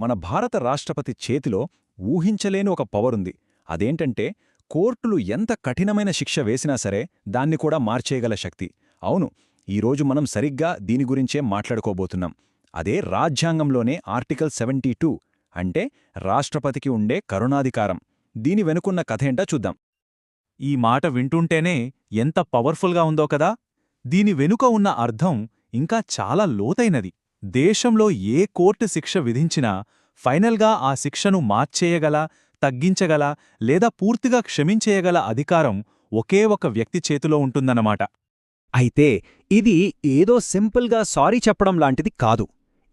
మన భారత రాష్ట్రపతి చేతిలో ఊహించలేని ఒక పవరుంది. అదేంటంటే కోర్టులు ఎంత కఠినమైన శిక్ష వేసినా సరే దాన్ని కూడా మార్చేయగల శక్తి. అవును ఈరోజు మనం సరిగ్గా దీని గురించే మాట్లాడుకోబోతున్నాం. అదే రాజ్యాంగంలోనే ఆర్టికల్ సెవెంటీ అంటే రాష్ట్రపతికి ఉండే కరుణాధికారం. దీని వెనుకున్న కథేంటా చూద్దాం. ఈ మాట వింటుంటేనే ఎంత పవర్ఫుల్గా ఉందో కదా! దీని వెనుక ఉన్న అర్థం ఇంకా చాలా లోతైనది. దేశంలో ఏ కోర్టు శిక్ష విధించినా ఫైనల్గా ఆ శిక్షను మార్చేయగల తగ్గించగల లేదా పూర్తిగా క్షమించేయగల అధికారం ఒకే ఒక వ్యక్తి చేతిలో ఉంటుందన్నమాట. అయితే ఇది ఏదో సింపుల్గా సారీ చెప్పడం లాంటిది కాదు.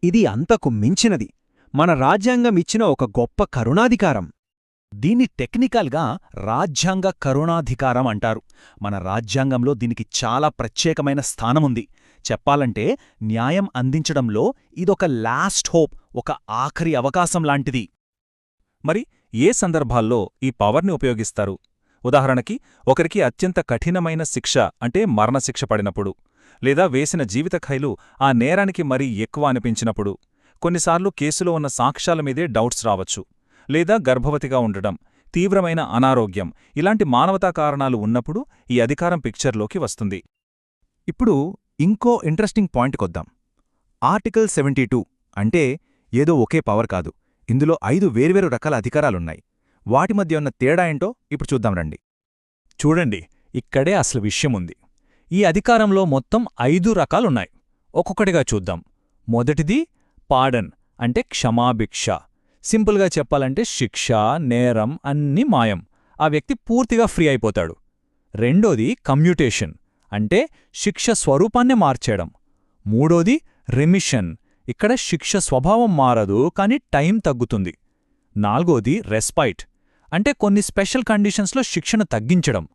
ఇది అంతకు మించినది. మన రాజ్యాంగం ఇచ్చిన ఒక గొప్ప కరుణాధికారం. దీన్ని టెక్నికల్గా రాజ్యాంగ కరుణాధికారం అంటారు. మన రాజ్యాంగంలో దీనికి చాలా ప్రత్యేకమైన స్థానముంది. చెప్పాలంటే న్యాయం అందించడంలో ఇదొక లాస్ట్ హోప్ ఒక ఆఖరి అవకాశం లాంటిది. మరి ఏ సందర్భాల్లో ఈ పవర్ని ఉపయోగిస్తారు? ఉదాహరణకి ఒకరికి అత్యంత కఠినమైన శిక్ష అంటే మరణశిక్ష పడినప్పుడు లేదా వేసిన జీవిత ఖైలు ఆ నేరానికి మరీ ఎక్కువ అనిపించినప్పుడు కొన్నిసార్లు కేసులో ఉన్న సాక్ష్యాల మీదే డౌట్స్ రావచ్చు లేదా గర్భవతిగా ఉండడం తీవ్రమైన అనారోగ్యం ఇలాంటి మానవతా కారణాలు ఉన్నప్పుడు ఈ అధికారం పిక్చర్లోకి వస్తుంది. ఇప్పుడు ఇంకో ఇంట్రెస్టింగ్ పాయింట్కొద్దాం ఆర్టికల్ సెవెంటీ అంటే ఏదో ఒకే పవర్ కాదు. ఇందులో ఐదు వేర్వేరు రకాల అధికారాలున్నాయి. వాటి మధ్య ఉన్న తేడా ఏంటో ఇప్పుడు చూద్దాం రండి. చూడండి ఇక్కడే అసలు విషయముంది ఈ అధికారంలో మొత్తం ఐదు రకాలున్నాయి. ఒక్కొక్కటిగా చూద్దాం. మొదటిది పాడన్ అంటే క్షమాభిక్ష. సింపుల్గా చెప్పాలంటే శిక్ష నేరం అన్నీ మాయం. ఆ వ్యక్తి పూర్తిగా ఫ్రీ అయిపోతాడు. రెండోది కమ్యూటేషన్. అంటే శిక్ష స్వరూపాన్నే మార్చేయడం. మూడోది రెమిషన్ ఇక్కడ శిక్ష స్వభావం మారదు కానీ టైం తగ్గుతుంది. నాల్గోది రెస్పైట్ అంటే కొన్ని స్పెషల్ కండిషన్స్లో శిక్షను తగ్గించడం.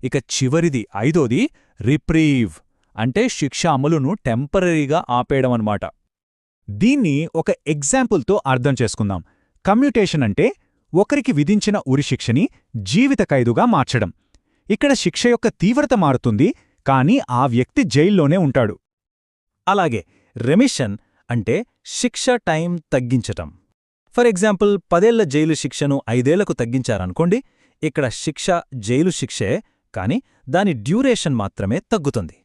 ఇక చివరిది ఐదోది రిప్రీవ్ అంటే శిక్ష అమలును టెంపరీగా ఆపేయడమన్నమాట దీన్ని ఒక ఎగ్జాంపుల్తో అర్థం చేసుకుందాం. కమ్యూటేషన్ అంటే ఒకరికి విధించిన ఉరిశిక్షని జీవిత ఖైదుగా మార్చడం. ఇక్కడ శిక్ష యొక్క తీవ్రత మారుతుంది కానీ ఆ వ్యక్తి జైల్లోనే ఉంటాడు. అలాగే రెమిషన్ అంటే శిక్ష టైం తగ్గించటం. ఫర్ ఎగ్జాంపుల్ పదేళ్ళ జైలు శిక్షను ఐదేళ్ళకు తగ్గించారనుకోండి ఇక్కడ శిక్ష జైలు శిక్షే కాని దాని డ్యూరేషన్ మాత్రమే తగ్గుతుంది.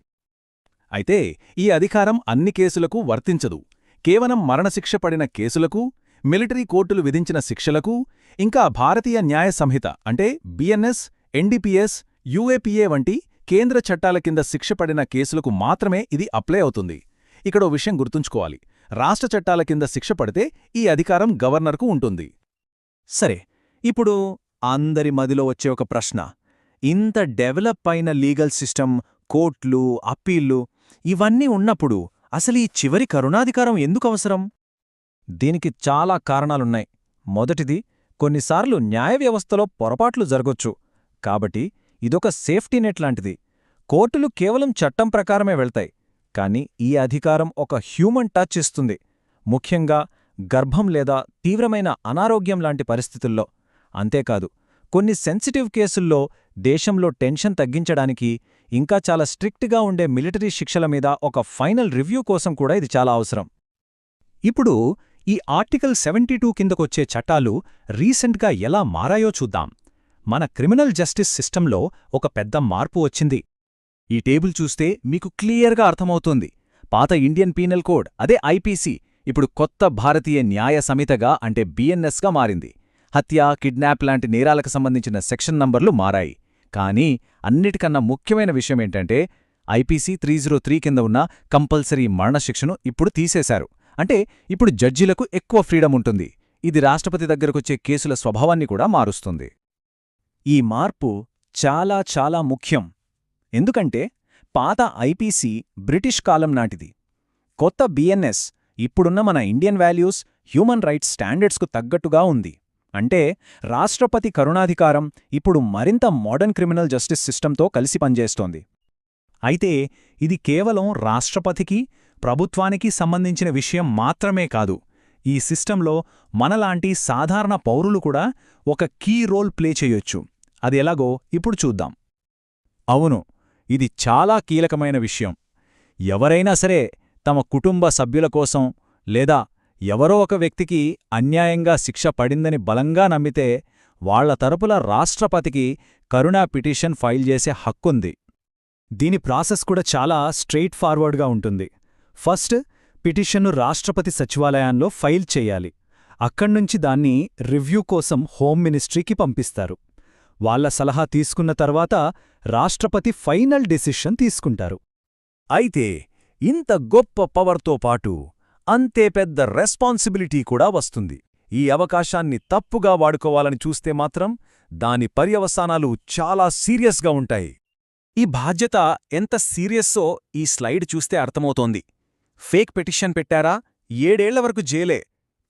అయితే ఈ అధికారం అన్ని కేసులకు వర్తించదు. కేవలం మరణశిక్ష పడిన కేసులకు మిలిటరీ కోర్టులు విధించిన శిక్షలకు ఇంకా భారతీయ న్యాయ సంహిత అంటే బిఎన్ఎస్ ఎన్డీపీఎస్ యూఏపీఏ వంటి కేంద్ర చట్టాల కింద శిక్షపడిన కేసులకు మాత్రమే ఇది అప్లై అవుతుంది. ఇక్కడో విషయం గుర్తుంచుకోవాలి. రాష్ట్ర చట్టాల కింద శిక్ష పడితే ఈ అధికారం గవర్నర్కు ఉంటుంది. సరే ఇప్పుడు అందరి మదిలో వచ్చే ఒక ప్రశ్న. ఇంత డెవలప్ అయిన లీగల్ సిస్టమ్ కోర్ట్లు అప్పీళ్ళు ఇవన్నీ ఉన్నప్పుడు అసలు ఈ చివరి కరుణాధికారం ఎందుకు అవసరం? దీనికి చాలా కారణాలున్నాయి. మొదటిది కొన్నిసార్లు న్యాయ వ్యవస్థలో పొరపాట్లు జరగొచ్చు. కాబట్టి ఇదొక సేఫ్టీ నెట్ లాంటిది. కోర్టులు కేవలం చట్టం ప్రకారమే వెళ్తాయి కానీ ఈ అధికారం ఒక హ్యూమన్ టచ్ ఇస్తుంది. ముఖ్యంగా గర్భం లేదా తీవ్రమైన అనారోగ్యం లాంటి పరిస్థితుల్లో. అంతేకాదు కొన్ని సెన్సిటివ్ కేసుల్లో దేశంలో టెన్షన్ తగ్గించడానికి ఇంకా చాలా స్ట్రిక్ట్గా ఉండే మిలిటరీ శిక్షల మీద ఒక ఫైనల్ రివ్యూ కోసం కూడా ఇది చాలా అవసరం. ఇప్పుడు ఈ ఆర్టికల్ సెవెంటీ టూ కిందకొచ్చే చట్టాలు రీసెంట్గా ఎలా మారాయో చూద్దాం. మన క్రిమినల్ జస్టిస్ సిస్టంలో ఒక పెద్ద మార్పు వచ్చింది. ఈ టేబుల్ చూస్తే మీకు క్లియర్గా అర్థమవుతోంది. పాత ఇండియన్ పీనల్ కోడ్ అదే ఐపీసీ ఇప్పుడు కొత్త భారతీయ న్యాయ సమితగా అంటే బిఎన్ఎస్గా మారింది. హత్య కిడ్నాప్ లాంటి నేరాలకు సంబంధించిన సెక్షన్ నంబర్లు మారాయి. కానీ అన్నిటికన్నా ముఖ్యమైన విషయమేంటంటే ఐపీసీ త్రీ జీరో త్రీ కింద ఉన్న కంపల్సరీ మరణశిక్షను ఇప్పుడు తీసేశారు. అంటే ఇప్పుడు జడ్జీలకు ఎక్కువ ఫ్రీడమ్ ఉంటుంది. ఇది రాష్ట్రపతి దగ్గరకొచ్చే కేసుల స్వభావాన్ని కూడా మారుస్తుంది. ఈ మార్పు చాలా చాలా ముఖ్యం. ఎందుకంటే పాత ఐపీసీ బ్రిటిష్ కాలం నాటిది. కొత్త బిఎన్ఎస్ ఇప్పుడున్న మన ఇండియన్ వాల్యూస్ హ్యూమన్ రైట్స్ స్టాండర్డ్స్కు తగ్గట్టుగా ఉంది. అంటే రాష్ట్రపతి కరుణాధికారం ఇప్పుడు మరింత మోడర్న్ క్రిమినల్ జస్టిస్ సిస్టంతో కలిసి పనిచేస్తోంది. అయితే ఇది కేవలం రాష్ట్రపతికి ప్రభుత్వానికి సంబంధించిన విషయం మాత్రమే కాదు. ఈ సిస్టంలో మనలాంటి సాధారణ పౌరులు కూడా ఒక కీ రోల్ ప్లే చేయొచ్చు. అది ఎలాగో ఇప్పుడు చూద్దాం. అవును ఇది చాలా కీలకమైన విషయం. ఎవరైనా సరే తమ కుటుంబ సభ్యుల కోసం లేదా ఎవరో ఒక వ్యక్తికి అన్యాయంగా శిక్ష పడిందని బలంగా నమ్మితే వాళ్ళ తరపుల రాష్ట్రపతికి కరుణా పిటిషన్ ఫైల్ చేసే హక్కుంది. దీని ప్రాసెస్ కూడా చాలా స్ట్రెయిట్ ఫార్వర్డ్గా ఉంటుంది. ఫస్ట్ పిటిషన్ను రాష్ట్రపతి సచివాలయంలో ఫైల్ చేయాలి. అక్కడ్నుంచి దాన్ని రివ్యూ కోసం హోమ్ మినిస్ట్రీకి పంపిస్తారు. వాళ్ళ సలహా తీసుకున్న తర్వాత రాష్ట్రపతి ఫైనల్ డెసిషన్ తీసుకుంటారు. అయితే ఇంత గొప్ప పవర్తో పాటు అంతే పెద్ద రెస్పాన్సిబిలిటీ కూడా వస్తుంది. ఈ అవకాశాన్ని తప్పుగా వాడుకోవాలని చూస్తే మాత్రం దాని పర్యవసానాలు చాలా సీరియస్గా ఉంటాయి. ఈ బాధ్యత ఎంత సీరియస్సో ఈ స్లైడ్ చూస్తే అర్థమవుతోంది. ఫేక్ పిటిషన్ పెట్టారా? ఏడేళ్ళ వరకు జైలే.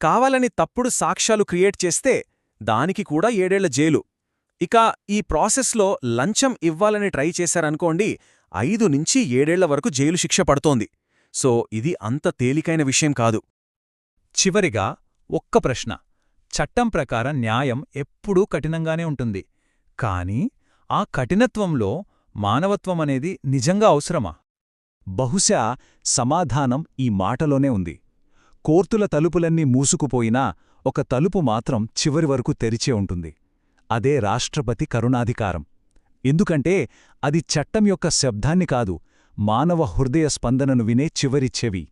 కావాలని తప్పుడు సాక్ష్యాలు క్రియేట్ చేస్తే దానికి కూడా ఏడేళ్ళ జైలు. ఇక ఈ ప్రాసెస్లో లంచం ఇవ్వాలని ట్రై చేశారనుకోండి ఐదు నుంచి ఏడేళ్ళ వరకు జైలు శిక్ష పడుతోంది. సో ఇది అంత తేలికైన విషయం కాదు. చివరిగా ఒక్క ప్రశ్న. చట్టం ప్రకారం న్యాయం ఎప్పుడూ కఠినంగానే ఉంటుంది. కాని ఆ కఠినత్వంలో మానవత్వమనేది నిజంగా అవసరమా? బహుశా సమాధానం ఈ మాటలోనే ఉంది. కోర్తుల తలుపులన్నీ మూసుకుపోయినా ఒక తలుపు మాత్రం చివరి వరకు తెరిచే ఉంటుంది. అదే రాష్ట్రపతి కరుణాధికారం. ఎందుకంటే అది చట్టం యొక్క శబ్దాన్ని కాదు మానవ హృదయ స్పందనను వినే చివరి చెవి.